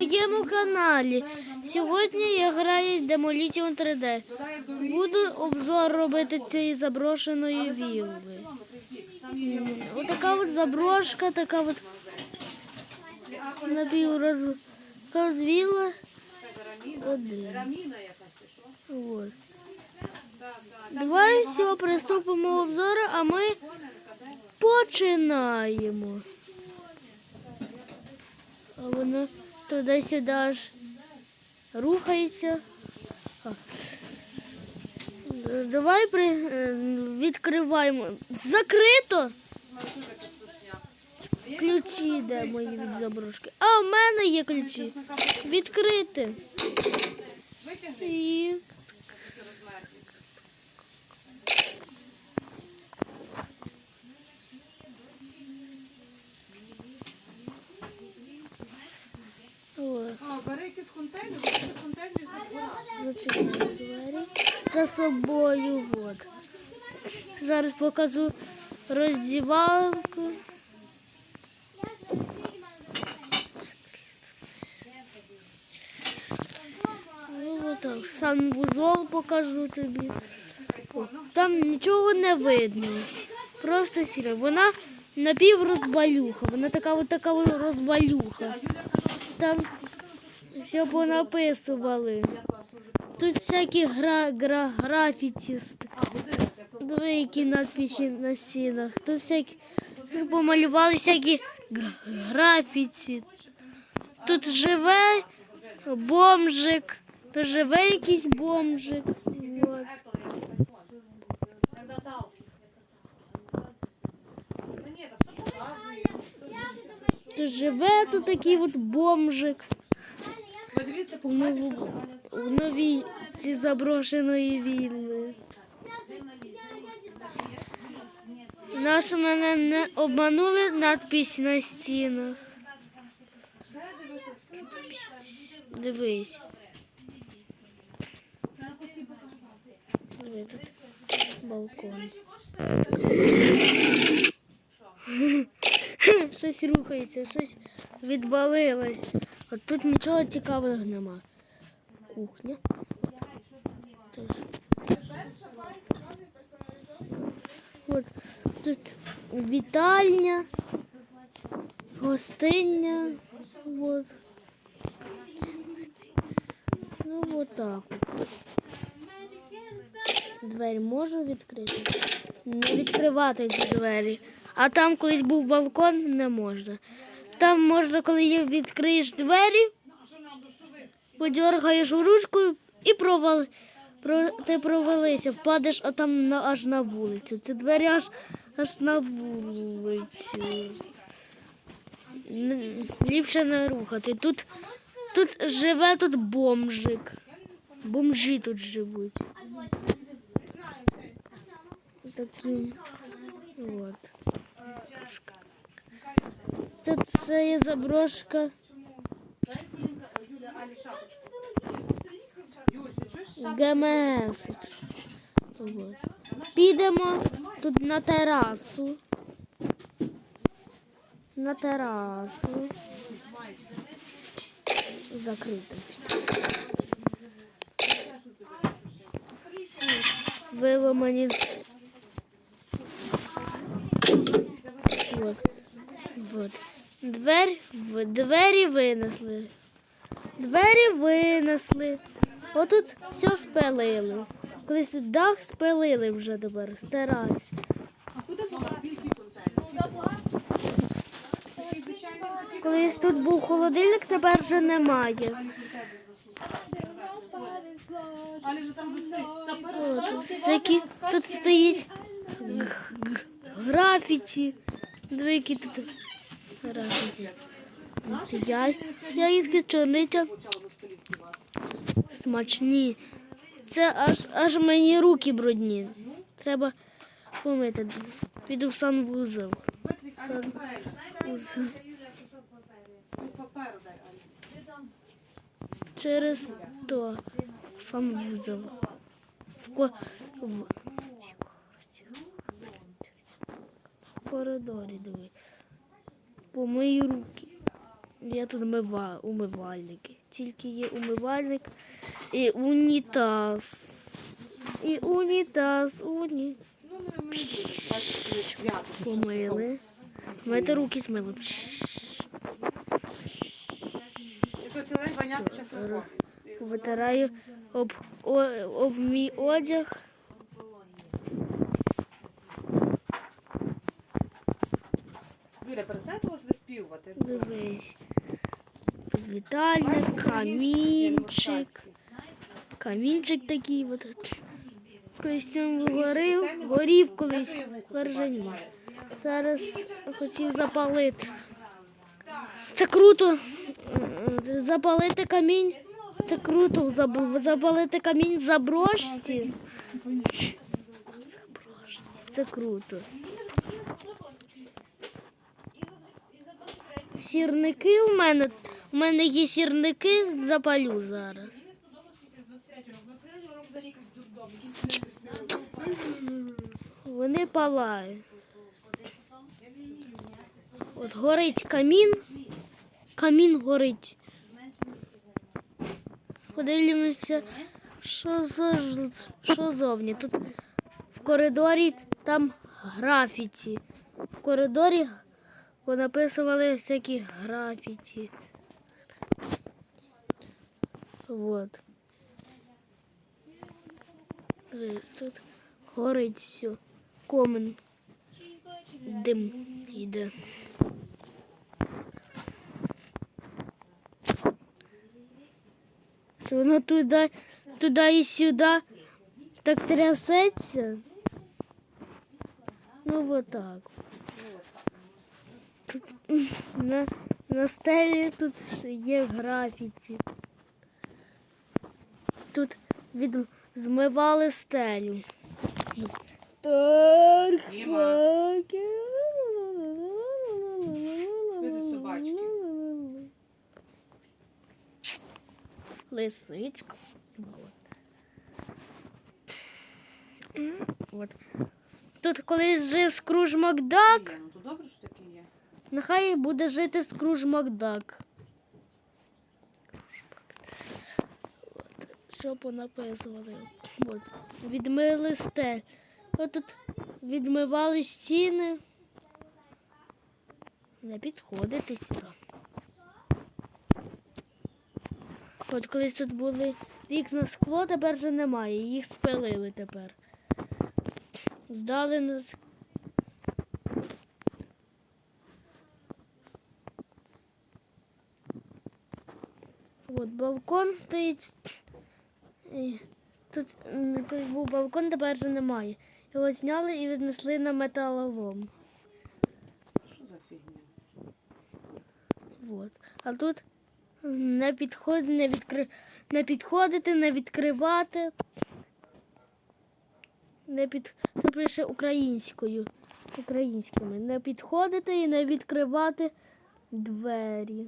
моєму каналі. Сьогодні я граю Demolition 3D. Буду обзор робити цієї заброшеної вілли. Отака от заброшка, така от напіврозвіла. Один. От. Давай все, приступимо до обзору, а ми починаємо. А воно туди-сюди аж рухається. Давай при... е, відкриваємо. Закрито. Ключі де мої від заброшки. А, в мене є ключі. Відкрити. І... Зачекай двері за собою. От. Зараз покажу роздівалку. Ну, отак. Сам вузол покажу тобі. Там нічого не видно. Просто сіре. Вона напіврозбалюха. Вона така от така розбалюха. Там все понаписували. Тут всякі гра, гра, графіті, ст- надписи на стінах. Тут всякі тут помалювали всякі графіті. Тут живе бомжик, тут живе якийсь бомжик. Вот. Тут живе тут такий от бомжик. Ви дивіться, В, новій ці заброшеної вілли. Наші мене не обманули надпись на стінах. Дивись. Диви, тут балкон. Щось рухається, щось відвалилось. От тут нічого цікавого нема. Кухня. От тут вітальня, гостиння. От. Ну от так. Двері можу відкрити? Не відкривати ці двері. А там колись був балкон, не можна. Там можна, коли є- відкриєш двері, подергаєш ручку і провал, про, ти провалився, впадеш а там на, аж на вулицю. Це двері аж, аж на вулицю. Ліпше не рухати. Тут, тут живе тут бомжик. Бомжі тут живуть. Такі. От. Це, це є заброшка? ГМС. Підемо тут на терасу. На терасу. Закрито. Виломані. Вот. Вот. Двер, в- двері винесли. Двері винесли. Отут все спалили. Колись дах спалили вже тепер, старайся. Колись тут був холодильник, тепер вже немає. Алі вже там висить. Тут, стоїть графіті. Які тут я, ягідки чорниця. Смачні. Це аж, аж мені руки брудні. Треба помити. Піду в санвузол. Витрик, Алі, папері. Вузол. Паперу дай, Алі. Через то санвузол. В, в... в коридорі диви. Помий руки. Є тут умива, умивальники. Тільки є умивальник і унітаз. І унітаз, уні. Помили. Мити руки змили. Що, цілий воняти чесноком? Витираю об, о, об мій одяг. Юля, перестаньте вас виспівувати. Дивись. Тут вітальник, камінчик. Камінчик такий. От. Костюм горив, горів колись в. Зараз хотів запалити. Це круто. Запалити камінь. Це круто. Запалити камінь в. Заброшці. Це круто. Сірники у мене. У мене є сірники, запалю зараз. Вони палають. От горить камін. Камін горить. Подивимося, що, за, що зовні. Тут в коридорі там графіті. В коридорі понаписували всякі графіті. Вот. Тут горить все. Комен. Дим йде. Що воно туди, туди і сюди так трясеться. Ну вот так. Тут, на, на стелі тут є графіті. Тут від, змивали стелю. Везуть собачки. Лисичка. Вот. Тут колись жив Скрудж Макдак. Ну то добре, що таке є. Нехай буде жити Скрудж Макдак. От, що понаписували? От. Відмили стель. От тут відмивали стіни. Не підходити сюди. От колись тут були вікна скло, тепер вже немає. Їх спилили тепер. Здали на ск- От балкон стоїть. Тут колись був балкон, тепер вже немає. Його зняли і віднесли на металолом. Що за фігня? От. А тут не підходити, не, відкри... не підходити, не відкривати. Не під... Це пише українською. Українськими. Не підходити і не відкривати двері.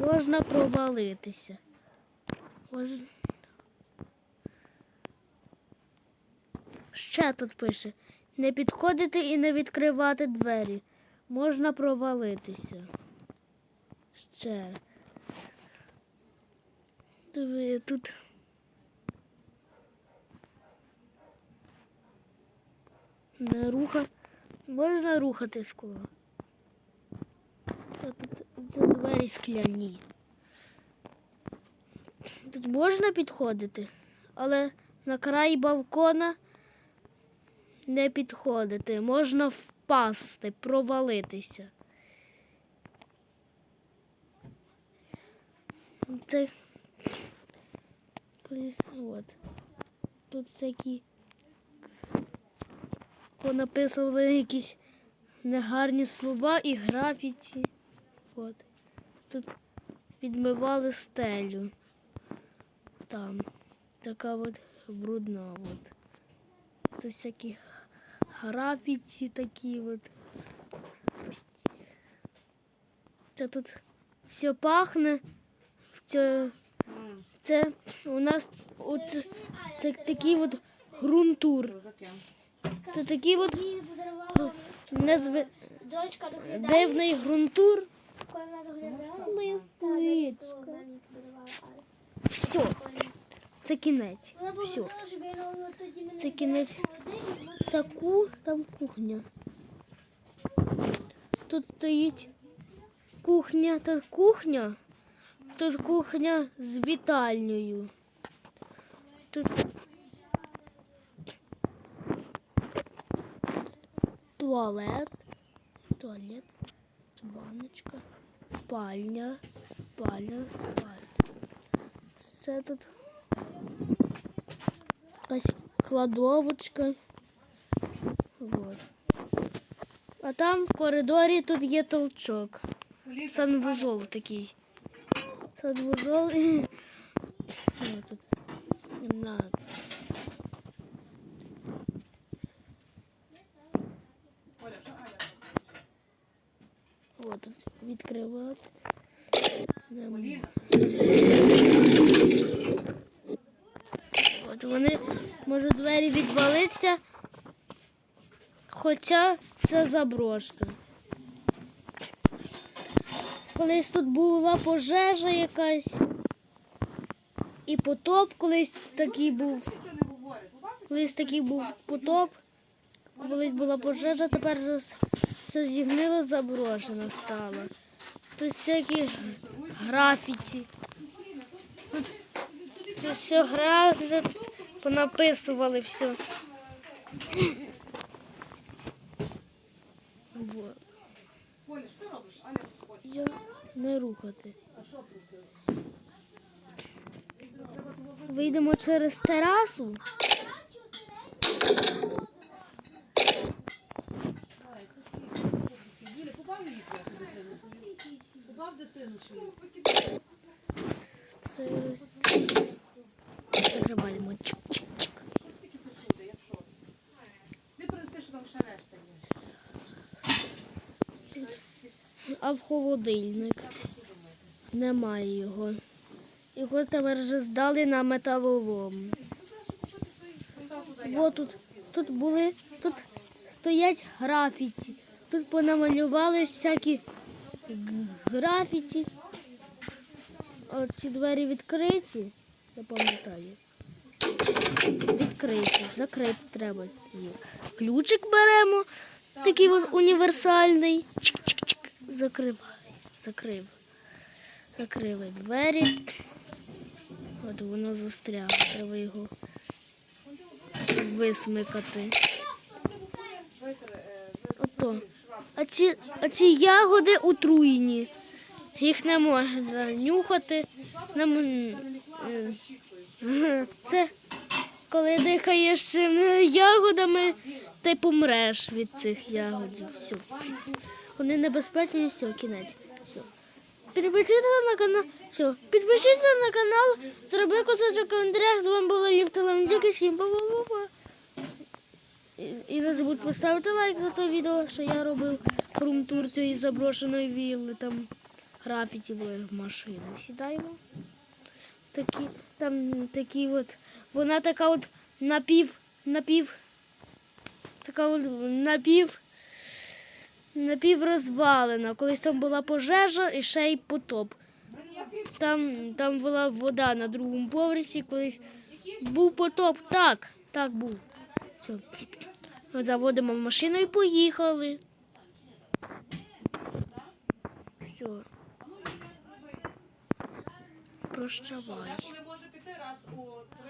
Можна провалитися. Можна... Ще тут пише. Не підходити і не відкривати двері. Можна провалитися. Ще. Диви, тут. Не руха. Можна рухати скоро. А тут це двері скляні. Тут можна підходити, але на край балкона не підходити. Можна впасти, провалитися. Це от. Тут всякі понаписували якісь негарні слова і графіті. От. Тут відмивали стелю. Там така от брудна. От. Тут всякі графіті такі от. Це тут все пахне. Це, це у нас от, це такий от грунтур. Це такий от незв... дивний грунтур. Лисичка. Все. Це кінець. Все. Це кінець. Це ку, там кухня. Тут стоїть кухня та кухня. Тут кухня з вітальнею. Тут туалет, туалет, ванночка, спальня, спальня, спальня. Це тут якась кладовочка. Вот. А там в коридорі тут є толчок. Санвузол такий. Санвузол. О, тут. Відкривати. От вони можуть двері відвалитися, хоча це заброшка. Колись тут була пожежа якась. І потоп колись такий був. Колись такий був потоп. Колись була пожежа, тепер все зігнило, заброшено стало. Тут всякі графіті. Тут Це все грязне, понаписували все. Я не рухати. Вийдемо через терасу. Це. Закриваємо. Чик-чик-чик. Не принеси. А в холодильник немає його. Його тепер вже здали на металолом. Бо тут, тут були, тут стоять графіті. Тут понамалювали всякі графіті. Ці двері відкриті, я пам'ятаю. Відкриті, закрити треба. Ключик беремо, такий універсальний. Чик-чик-чик. Закривай, закрив. Закрили двері. От воно застрягло, треба його висмикати. Ото. А ці, а ці ягоди отруєні. Їх не можна нюхати. Е, Це коли дихаєш ягодами, ти помреш від цих ягодів. Все. Вони небезпечні, все, кінець. Підпишіться на канал. Все. Підпишіться на канал, зроби кусочок в коментарях. З вами була Ліфтала Музика. Всім па-па-па-па. І- І не забудь поставити лайк за те відео, що я робив рум-тур цієї заброшеної вілли. Там графіті були в машини. Сідаємо. Такі, там такі от. Вона така от напів, напів, така от напів, напіврозвалена. Колись там була пожежа і ще й потоп. Там, там була вода на другому поверсі, колись був потоп. Так, так був. Все. Заводимо машину і поїхали. Все прощавай. Вона коли може піти раз у три.